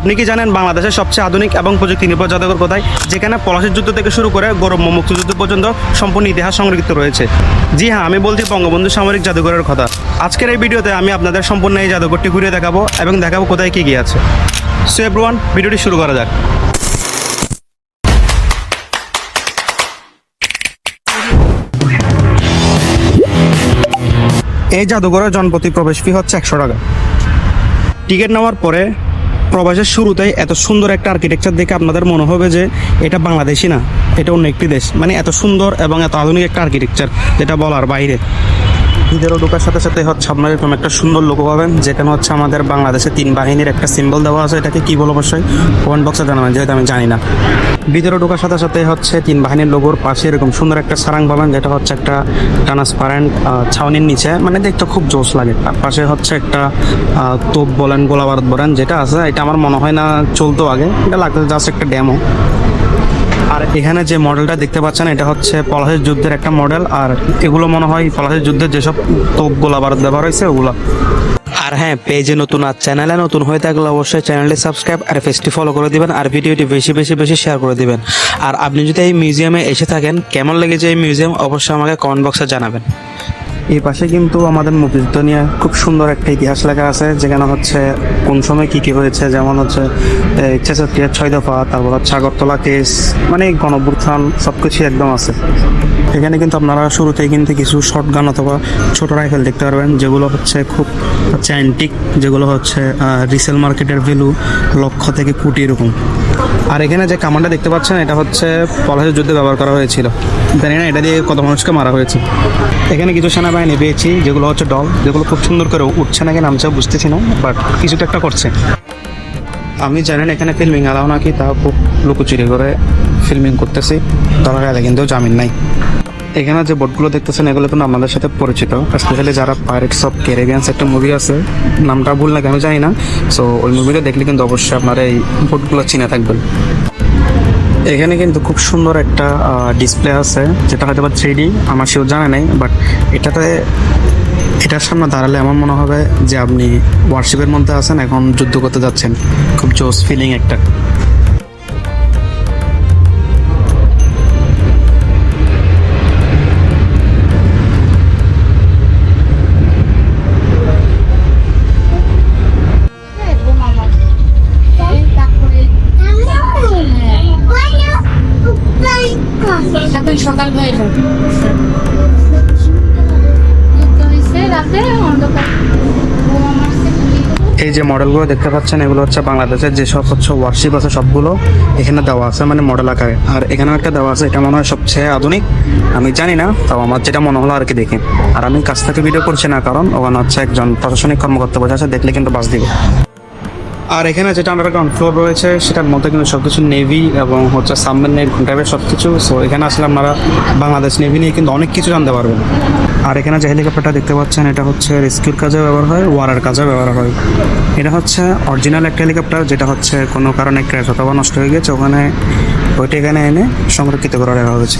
আপনি কি জানেন বাংলাদেশের সবচেয়ে আধুনিক এবং প্রযুক্তি নির্ভর জাদুঘর কোথায়? যেখানে পলাশির যুদ্ধ থেকে শুরু করে গৌরব মুক্তিযুদ্ধ পর্যন্ত সম্পূর্ণ ইতিহাস সংরক্ষিত রয়েছে। জি হ্যাঁ আমি বলছি বঙ্গবন্ধু সামরিক জাদুঘরের কথা। আজকের এই ভিডিওতে আমি আপনাদের সম্পূর্ণ এই জাদুঘরটি ঘুরিয়ে দেখাবো এবং দেখাবো কোথায় কী কী আছে। সো এভরিওয়ান ভিডিওটি শুরু করা যাক। এই জাদুঘরের জনপ্রতি প্রবেশ ফি হচ্ছে একশো টাকা। টিকিট নেওয়ার পরে প্রবাসের শুরুতে এত সুন্দর একটা আর্কিটেকচার দেখে আপনাদের মনে হবে যে এটা বাংলাদেশি না, এটা অন্য একটি দেশ। মানে এত সুন্দর এবং এত আধুনিক একটা আর্কিটেকচার যেটা বলার বাইরে। ভিতরে ঢোকার সাথে সাথে হচ্ছে আপনার এরকম একটা সুন্দর লোগো পাবেন, যেখানে হচ্ছে আমাদের বাংলাদেশে তিন বাহিনীর একটা সিম্বল দেওয়া আছে। এটাকে কি বলো অবশ্যই? কমেন্ট বক্সে জানাবেন, যেহেতু আমি জানি না। ভিতরে ঢোকার সাথে সাথে হচ্ছে তিন বাহিনীর লোগোর পাশে এরকম সুন্দর একটা সারাং পাবেন, যেটা হচ্ছে একটা ট্রান্সপারেন্ট ছাউনির নিচে। মানে দেখতে খুব জোশ লাগে। তার পাশে হচ্ছে একটা তোপ বলেন, গোলা বারুদ বলেন, যেটা আছে, এটা আমার মনে হয় না চলতো আগে। এটা লাগতো জাস্ট একটা ডেমো আর এখানে যে মডেলটা দেখতে পাচ্ছেন, এটা হচ্ছে পলাশের যুদ্ধের একটা মডেল। আর এগুলো মনে হয় পলাশের যুদ্ধের যেসব তোপ বারুদ ব্যবহার হয়েছে, ওগুলো। আর হ্যাঁ পেজে নতুন আর চ্যানেলে নতুন হয়ে থাকলে অবশ্যই চ্যানেলটি সাবস্ক্রাইব আর পেজটি ফলো করে দিবেন আর ভিডিওটি বেশি বেশি বেশি শেয়ার করে দিবেন। আর আপনি যদি এই মিউজিয়ামে এসে থাকেন, কেমন লেগেছে এই মিউজিয়াম অবশ্যই আমাকে কমেন্ট বক্সে জানাবেন। এই পাশে কিন্তু আমাদের মুক্তিযুদ্ধ নিয়ে খুব সুন্দর একটা ইতিহাস লেখা আছে, যেখানে হচ্ছে কোন সময় কি কি হয়েছে, যেমন হচ্ছে ছেষট্টি ছয় দফা, তারপর হচ্ছে আগরতলা কেস মানে গণভ্যুত্থান সব কিছুই একদম আছে। এখানে কিন্তু আপনারা শুরুতেই কিন্তু কিছু শর্ট গান অথবা ছোট রাইফেল দেখতে পারবেন, যেগুলো হচ্ছে খুব হচ্ছে অ্যান্টিক যেগুলো হচ্ছে রিসেল মার্কেটের ভ্যালু লক্ষ থেকে কোটি এরকম। আর এখানে যে কামানটা দেখতে পাচ্ছেন, এটা হচ্ছে পলাশের যুদ্ধে ব্যবহার করা হয়েছিল। জানি না, এটা দিয়ে কত মানুষকে মারা হয়েছে। এখানে কিছু সেনাবাহিনী পেয়েছি, যেগুলো হচ্ছে ডল, যেগুলো খুব সুন্দর করে উঠছে নাকি নামছে বুঝতেছি না বাট কিছু তো একটা করছে। আমি জানেন এখানে ফিল্মিং আলাও নাকি, তাও খুব লুকোচুরি করে ফিল্মিং করতেছি, তারা গেলে কিন্তু জামিন নাই। এখানে যে বোটগুলো দেখতেছেন, এগুলো কিন্তু আমাদের সাথে পরিচিত স্পেশালি যারা পাইরেটস অফ ক্যারিবিয়ান্স একটা মুভি আছে, নামটা ভুল নাকি আমি জানি না সো ওই মুভিটা দেখলে কিন্তু অবশ্যই আপনারা এই বোটগুলো চিনে থাকবেন। এখানে কিন্তু খুব সুন্দর একটা ডিসপ্লে আছে, যেটা হয়তো বা থ্রি আমার সেও জানা নেই বাট এটাতে, এটার সামনে দাঁড়ালে আমার মনে হবে যে আপনি ওয়ার্শিপের মধ্যে আছেন, এখন যুদ্ধ করতে যাচ্ছেন। খুব জোস ফিলিং একটা। এই যে মডেলগুলো দেখতে পাচ্ছেন, এগুলো হচ্ছে বাংলাদেশের যেসব হচ্ছে ওয়ার্কশিপ আছে সবগুলো এখানে দেওয়া আছে মানে মডেল আকারে। আর এখানেও একটা দেওয়া আছে, এটা মনে হয় সবচেয়ে আধুনিক। আমি জানি না, তাও আমার যেটা মনে হলো আর কি দেখে। আর আমি কাছ থেকে ভিডিও করছি না, কারণ ওখানে হচ্ছে একজন প্রশাসনিক কর্মকর্তা বোঝা আছে, দেখলে কিন্তু বাস দিবে। আর এখানে যেটা আন্ডারগ্রাউন্ড ফ্লোর রয়েছে, সেটার মধ্যে কিন্তু সব কিছু নেভি এবং হচ্ছে সাবমেরিন টাইপের সব কিছু সো এখানে আসলে আপনারা বাংলাদেশ নেভি নিয়ে কিন্তু অনেক কিছু জানতে পারবেন। আর এখানে যে হেলিকপ্টারটা দেখতে পাচ্ছেন, এটা হচ্ছে রেস্কিউর কাজে ব্যবহার হয়, ওয়ারের কাজে ব্যবহার হয়। এটা হচ্ছে অরিজিনাল একটা হেলিকপ্টার, যেটা হচ্ছে কোনো কারণে ক্র্যাশ অথবা নষ্ট হয়ে গেছে ওখানে ওইটা এখানে এনে সংরক্ষিত করে রাখা হয়েছে।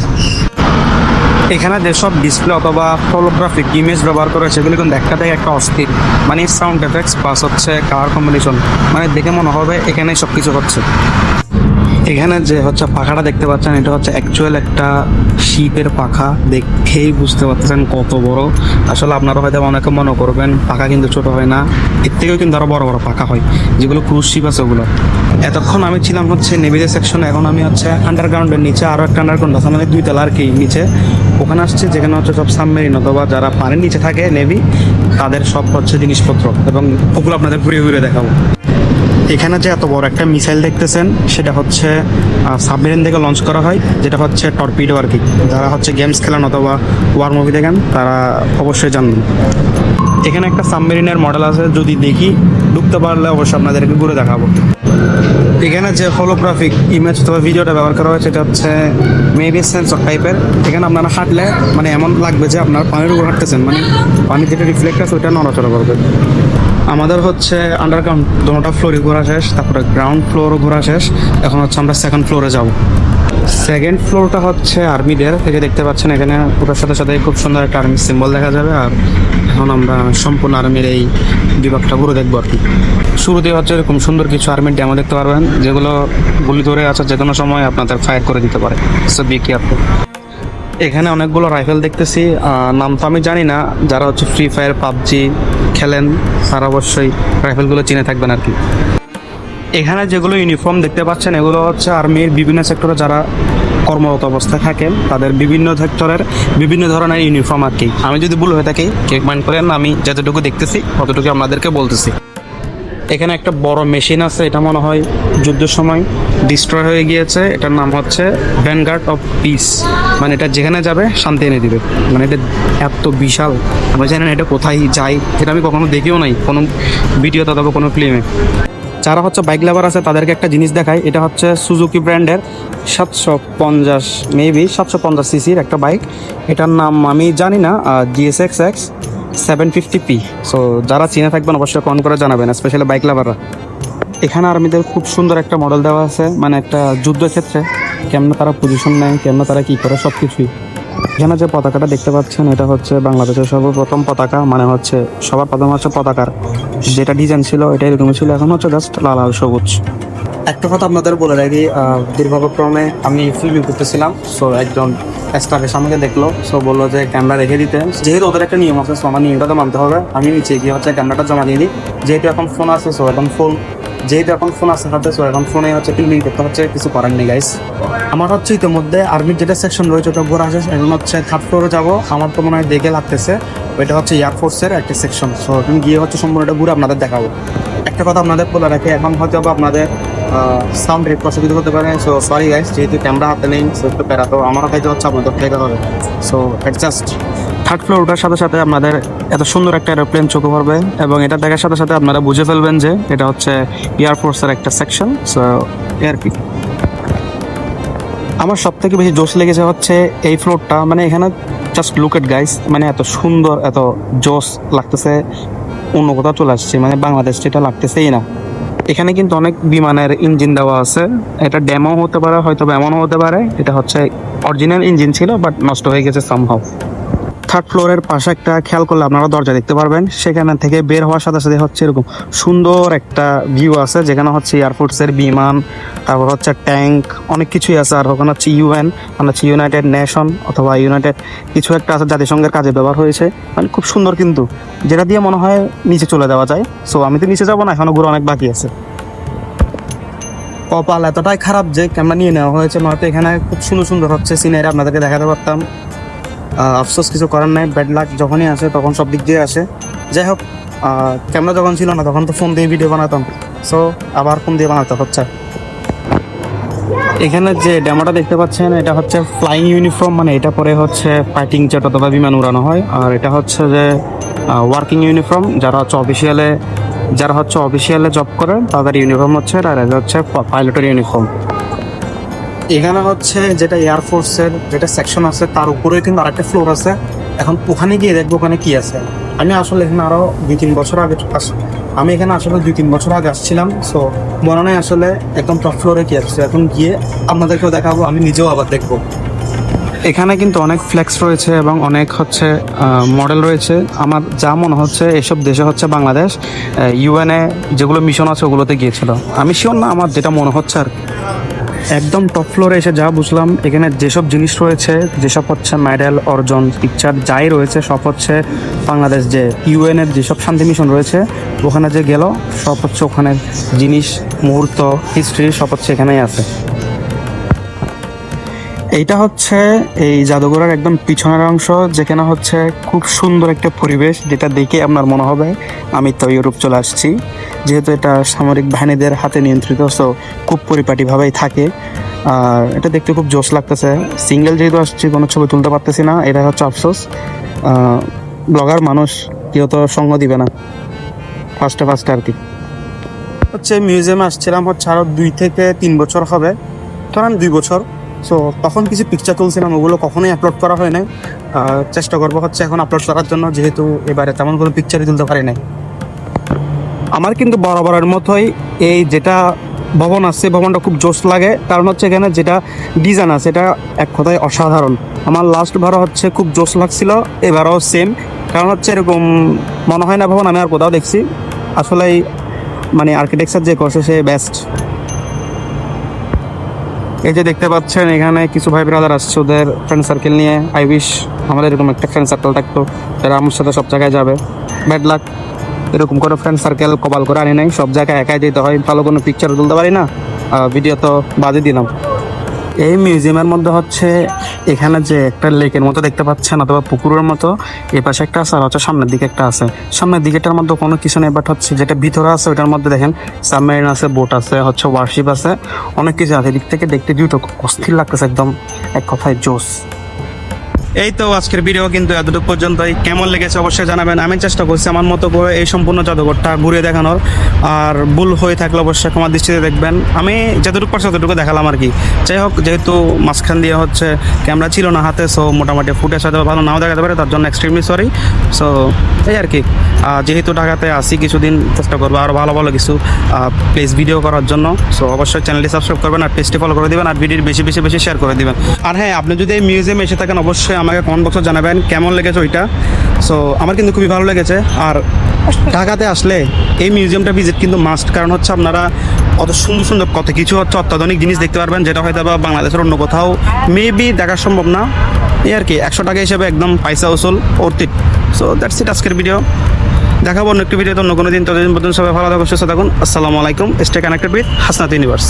এখানে যেসব ডিসপ্লে অথবা ফটোগ্রাফিক ইমেজ ব্যবহার করে সেগুলি কিন্তু একটা থেকে একটা অস্থির মানে সাউন্ড এফেক্টস প্লাস হচ্ছে কালার কম্বিনেশন মানে দেখে মনে হবে এখানেই সব কিছু হচ্ছে। এখানে যে হচ্ছে পাখাটা দেখতে পাচ্ছেন, এটা হচ্ছে অ্যাকচুয়াল একটা শিপের পাখা। দেখেই বুঝতে পারতেছেন কত বড়। আসলে আপনারা হয়তো অনেকে মনে করবেন, পাখা কিন্তু ছোট হয় না। এর থেকেও কিন্তু আরও বড় বড় পাখা হয়, যেগুলো ক্রুজ শিপ আছে ওগুলো। এতক্ষণ আমি ছিলাম হচ্ছে নেভিদের সেকশনে এখন আমি হচ্ছে আন্ডারগ্রাউন্ডের নিচে আরও একটা আন্ডারগ্রাউন্ড আছে মানে দুই তলা আর কি নিচে। ওখানে আসছে যেখানে হচ্ছে সব সাবমেরিন অথবা যারা পানির নিচে থাকে, নেভি, তাদের সব হচ্ছে জিনিসপত্র এবং ওগুলো আপনাদের ঘুরে ঘুরে দেখাবো। এখানে যে এত বড় একটা মিসাইল দেখতেছেন, সেটা হচ্ছে সাবমেরিন থেকে লঞ্চ করা হয়, যেটা হচ্ছে টর্পিডো আর কি। যারা হচ্ছে গেমস খেলেন অথবা ওয়ার মুভি দেখেন, তারা অবশ্যই জানবেন। এখানে একটা সাবমেরিনের মডেল আছে, যদি দেখি, ঢুকতে পারলে অবশ্যই আপনাদেরকে ঘুরে দেখাবো। এখানে যে হলোগ্রাফিক ইমেজ অথবা ভিডিওটা ব্যবহার করা হয়েছে এটা হচ্ছে মেবি সেন্সর টাইপের এখানে আপনারা হাঁটলে মানে এমন লাগবে যে আপনার পানির উপর হাঁটতেছেন মানে পানি যেটা রিফ্লেক্ট আছে, ওইটা নড়াচড়া করবে। আমাদের হচ্ছে আন্ডারগ্রাউন্ড দোনোটা ফ্লোরই ঘোরা শেষ, তারপরে গ্রাউন্ড ফ্লোরও ঘোরা শেষ। এখন হচ্ছে আমরা সেকেন্ড ফ্লোরে যাব। সেকেন্ড ফ্লোরটা হচ্ছে আর্মিদের থেকে দেখতে পাচ্ছেন, এখানে ওটার সাথে সাথে খুব সুন্দর একটা আর্মি সিম্বল দেখা যাবে। আর এখন আমরা সম্পূর্ণ আর্মির এই বিভাগটা ঘুরে দেখব আর কি। শুরুতে হচ্ছে এরকম সুন্দর কিছু আর্মির ড্যামো দেখতে পারবেন, যেগুলো গুলি ধরে আছে যে কোনো সময় আপনাদের ফায়ার করে দিতে পারে। সো বি কেয়ারফুল এখানে অনেকগুলো রাইফেল দেখতেছি। নাম তো আমি জানি না। যারা হচ্ছে ফ্রি ফায়ার পাবজি খেলেন, তারা অবশ্যই রাইফেলগুলো চিনে থাকবেন আর কি। এখানে যেগুলো ইউনিফর্ম দেখতে পাচ্ছেন, এগুলো হচ্ছে আর্মির বিভিন্ন সেক্টরে যারা কর্মরত অবস্থায় থাকেন, তাদের বিভিন্ন সেক্টরের বিভিন্ন ধরনের ইউনিফর্ম আর কি। আমি যদি ভুল হয়ে থাকি কেক মাইন্ড করেন, আমি যতটুকু দেখতেছি ততটুকু আপনাদেরকে বলতেছি। এখানে একটা বড় মেশিন আছে, এটা মনে হয় যুদ্ধের সময়। ডিস্ট্রয় হয়ে গিয়েছে, এটার নাম হচ্ছে ভ্যানগার্ড অফ পিস মানে এটা যেখানে যাবে, শান্তি এনে দিবে। মানে এটা এত বিশাল। আমি জানি না এটা কোথায় যায় এটা আমি কখনো দেখিও নাই, কোনো ভিডিও অথবা কোনো ফিল্মে যারা হচ্ছে বাইক লাভার আছে, তাদেরকে একটা জিনিস দেখায় এটা হচ্ছে সুজুকি ব্র্যান্ডের সাতশো পঞ্চাশ মেবি সাতশো পঞ্চাশ সিসির একটা বাইক এটার নাম আমি জানি না GSX X seven fifty P so যারা চিনে থাকবেন, অবশ্যই কমেন্ট করে জানাবেন স্পেশালি বাইক লাভাররা এখানে আর্মিদের খুব সুন্দর একটা মডেল দেওয়া আছে মানে একটা যুদ্ধক্ষেত্রে কেমন তারা পজিশন নেয় কেমন তারা কি করে সব কিছুই এখানে যে পতাকাটা দেখতে পাচ্ছেন এটা হচ্ছে বাংলাদেশের সর্বপ্রথম পতাকা মানে হচ্ছে সবার প্রথম হচ্ছে পতাকার। যেটা ডিজাইন ছিল এটা এরকম ছিল এখন হচ্ছে জাস্ট লাল আর সবুজ। একটা কথা আপনাদের বলে রাখি আহ, দুর্ভাগ্যক্রমে আমি ফিল্মিং করতেছিলাম সো একজন স্টাফের সামনে দেখল সো বলল যে ক্যামেরা রেখে দিতে। যেহেতু ওদের একটা নিয়ম আছে সো আমার নিয়মটা তো মানতে হবে। আমি নিচে গিয়ে হচ্ছে ক্যামেরাটা জমা দিয়ে দিই। যেহেতু এখন ফোন আছে সো এখন ফোন যেহেতু এখন ফোন আছে হাতে সো এখন ফোনে হচ্ছে ফিল্মিং করতে হচ্ছে, কিছু করার নেই গাইস আমার হচ্ছে ইতিমধ্যে আর্মির যেটা সেকশন রয়েছে, ওটা ঘোরা শেষ। এখন হচ্ছে থার্ড ফ্লোরে যাব। আমার তো মনে হয় দেখে লাগতেছে ওইটা হচ্ছে এয়ারফোর্সের একটা সেকশন সো তুমি গিয়ে হচ্ছে সম্পূর্ণ সম্পূর্ণটা ঘুরে আপনাদের দেখাবো। একটা কথা আপনাদের বলে রাখি, এখন হয়তো আপনাদের সাউন্ড রেট অসুবিধা হতে পারে। সো সরি গাইস যেহেতু ক্যামেরা হাতে নেই সো একটু প্যারা, তো আমারও খাইতে হচ্ছে আপনাদের খাইতে হবে। সো অ্যাডজাস্ট থার্ড ফ্লোর ওঠার সাথে সাথে আপনাদের এত সুন্দর একটা এরোপ্লেন চোখে পড়বে এবং এটা দেখার সাথে সাথে আপনারা বুঝে ফেলবেন যে এটা হচ্ছে এয়ারফোর্সের একটা সেকশন সো আর কি আমার সব থেকে বেশি জোশ লেগেছে হচ্ছে এই ফ্লোরটা মানে এখানে জাস্ট লুক এট গাইস মানে এত সুন্দর, এত জোশ লাগতেছে, অন্য কোথাও চলে আসছে মানে বাংলাদেশ যেটা লাগতেছেই না। এখানে কিন্তু অনেক বিমানের ইঞ্জিন দেওয়া আছে, এটা ডেমো হতে পারে, হয়তো এমনও হতে পারে, এটা হচ্ছে অরিজিনাল ইঞ্জিন ছিল বাট নষ্ট হয়ে গেছে সামহাও থার্ড ফ্লোরের পাশে একটা খেয়াল করলে আপনারা দরজা দেখতে পারবেন। সেখানে থেকে বের হওয়ার সাথে সাথে হচ্ছে এরকম সুন্দর একটা ভিউ আছে, যেখানে হচ্ছে এয়ারফোর্সের বিমান, তারপর হচ্ছে ট্যাঙ্ক অনেক কিছুই আছে। আর ওখানে হচ্ছে ইউএন মানে হচ্ছে ইউনাইটেড নেশন অথবা ইউনাইটেড কিছু একটা আছে জাতিসংঘের কাজে ব্যবহার হয়েছে। মানে খুব সুন্দর কিন্তু, যেটা দিয়ে মনে হয় নিচে চলে যাওয়া যায়। সো আমি তো নিচে যাব না, এখনও ঘুরে অনেক বাকি আছে। কপাল এতটাই খারাপ যে ক্যামেরা নিয়ে নেওয়া হয়েছে, নয়তো এখানে খুব সুন্দর সুন্দর হচ্ছে সিনারি আপনাদেরকে দেখাতে পারতাম। আফসোস কিছু করার নাই ব্যাড লাক যখনই আসে তখন সব দিক দিয়ে আসে। যাই হোক ক্যামেরা যখন ছিল না, তখন তো ফোন দিয়ে ভিডিও বানাতাম। সো আবার ফোন দিয়ে বানাতে হচ্ছে। এখানে যে ডেমোটা দেখতে পাচ্ছেন, এটা হচ্ছে ফ্লাইং ইউনিফর্ম মানে এটা পরে হচ্ছে ফাইটিং জেট অথবা বিমান উড়ানো হয়। আর এটা হচ্ছে যে ওয়ার্কিং ইউনিফর্ম যারা হচ্ছে অফিসিয়ালে যারা হচ্ছে অফিসিয়ালে জব করে তাদের ইউনিফর্ম হচ্ছে, আর এটা হচ্ছে পাইলটের ইউনিফর্ম এখানে হচ্ছে যেটা এয়ারফোর্সের যেটা সেকশন আছে, তার উপরে কিন্তু আরেকটা ফ্লোর আছে। এখন ওখানে গিয়ে দেখব ওখানে কি আছে। আমি আসলে এখানে আরও দুই তিন বছর আগে আমি এখানে আসলে দুই তিন বছর আগে আসছিলাম সো মনে নাই আসলে একদম টপ ফ্লোরে কি আছে। এখন গিয়ে আপনাদেরকেও দেখাবো, আমি নিজেও আবার দেখব। এখানে কিন্তু অনেক ফ্লেক্স রয়েছে এবং অনেক হচ্ছে মডেল রয়েছে। আমার যা মনে হচ্ছে, এসব দেশে হচ্ছে বাংলাদেশ ইউএনএ যেগুলো মিশন আছে ওগুলোতে গিয়েছিল। আমি শিওর না, আমার যেটা মনে হচ্ছে আর কি। একদম টপ ফ্লোরে এসে যা বুঝলাম, এখানে যেসব জিনিস রয়েছে, যেসব হচ্ছে মেডেল অর্জন পিকচার যাই রয়েছে, সব হচ্ছে বাংলাদেশ যে ইউএন এর যেসব শান্তি মিশন রয়েছে, ওখানে যে গেল, সব হচ্ছে ওখানে জিনিস, মুহূর্ত হিস্ট্রি সব হচ্ছে এখানেই আছে। এইটা হচ্ছে এই জাদুঘরের একদম পিছনের অংশ, যেখানে হচ্ছে খুব সুন্দর একটা পরিবেশ যেটা দেখে আপনার মনে হবে, আমি তো ইউরোপ চলে আসছি। যেহেতু এটা সামরিক বাহিনীদের হাতে নিয়ন্ত্রিত সো খুব পরিপাটিভাবেই থাকে। আর এটা দেখতে খুব জোশ লাগতেছে। সিঙ্গেল যেহেতু আসছি, কোনো ছবি তুলতে পারতেছি না এটা হচ্ছে আফসোস। ব্লগার মানুষ, কেউ তো সঙ্গ দিবে না। ফার্স্টে ফার্স্টে আর কি। হচ্ছে মিউজিয়ামে আসছিলাম হচ্ছে আরও দুই থেকে তিন বছর হবে। ধরেন দুই বছর। সো তখন কিছু পিকচার তুলছিলাম, ওগুলো কখনোই আপলোড করা হয় নাই। চেষ্টা করব হচ্ছে এখন আপলোড করার জন্য, যেহেতু এবারে তেমন কোনো পিকচারই তুলতে পারি নাই। আমার কিন্তু বরাবরের মতোই এই যেটা ভবন আছে, ভবনটা খুব জোশ লাগে। কারণ হচ্ছে এখানে যেটা ডিজাইন আছে, এটা এক কথায় অসাধারণ। আমার লাস্ট বারও হচ্ছে খুব জোশ লাগছিল, এবারও সেম কারণ হচ্ছে এরকম মনে হয় না ভবন, আমি আর কোথাও দেখছি। আসলে মানে আর্কিটেকচার যে করছে, সে বেস্ট এই যে দেখতে পাচ্ছেন, এখানে কিছু ভাই ব্রাদার আসছে, ওদের ফ্রেন্ড সার্কেল নিয়ে। আই উইশ আমাদের এরকম একটা ফ্রেন্ড সার্কেল থাকতো, যারা আমার সাথে সব জায়গায় যাবে। ব্যাড লাক এরকম কোনো ফ্রেন্ড সার্কেল কপাল করে আনি নাই, সব জায়গায় একাই যেতে হয়, ভালো কোনো পিকচার তুলতে পারি না। ভিডিও তো বাদে দিলাম। এই মিউজিয়ামের মধ্যে হচ্ছে এখানে যে একটা লেকের মতো দেখতে পাচ্ছেন অথবা পুকুরের মতো এপাশে পাশে একটা আছে আর হচ্ছে, সামনের দিকে একটা আছে। সামনের দিকেটার মধ্যে কোনো কিছু নেই বাট হচ্ছে যেটা ভিতরে আছে ওইটার মধ্যে দেখেন সাবমেরিন আছে বোট আছে, হচ্ছে ওয়ারশিপ আছে। অনেক কিছু আছে, এদিক থেকে দেখতে দুটো অস্থির লাগতেছে একদম, এক কথায় জোস এই তো আজকের ভিডিও কিন্তু এতটুকু পর্যন্তই। কেমন লেগেছে অবশ্যই জানাবেন। আমি চেষ্টা করছি আমার মতো করে এই সম্পূর্ণ জাদুঘরটা ঘুরে দেখানোর। আর ভুল হয়ে থাকলে অবশ্যই আমার দৃষ্টিতে দেখবেন। আমি যতটুকু পারছি ততটুকু দেখালাম আর কি। যাই হোক, যেহেতু মাঝখান দিয়ে হচ্ছে ক্যামেরা ছিল না হাতে সো মোটামুটি ফুটেজ হয়তো ভালো নাও দেখাতে পারে, তার জন্য এক্সট্রিমলি সরি সো এই আর কি। যেহেতু ঢাকাতে আসি কিছুদিন চেষ্টা করব আরও ভালো ভালো কিছু প্লেস ভিডিও করার জন্য। সো অবশ্যই চ্যানেলটি সাবস্ক্রাইব করবেন আর পেজটি ফলো করে দিবেন, আর ভিডিও বেশি বেশি বেশি শেয়ার করে দিবেন। আর হ্যাঁ আপনি যদি এই মিউজিয়ামে এসে থাকেন, অবশ্যই আমাকে কমেন্ট বক্সে জানাবেন কেমন লেগেছে ওইটা। সো আমার কিন্তু খুবই ভালো লেগেছে। আর ঢাকাতে আসলে এই মিউজিয়ামটা ভিজিট কিন্তু মাস্ট কারণ হচ্ছে আপনারা অত সুন্দর সুন্দর কত কিছু হচ্ছে অত্যাধুনিক জিনিস দেখতে পারবেন, যেটা হয়তো বা বাংলাদেশের অন্য কোথাও মেবি দেখা সম্ভব না। এই আর কি, একশো টাকা হিসেবে একদম পয়সা উসুল অর্থিত সো দ্যাটস ইট আজকের ভিডিও দেখাবো অন্য একটি ভিডিওতে অন্য কোনো দিন। ততদিন পর্যন্ত সবাই ভালো থাকুন, সুস্থ থাকুন। আসসালামু আলাইকুম। Stay connected with Hasnat universe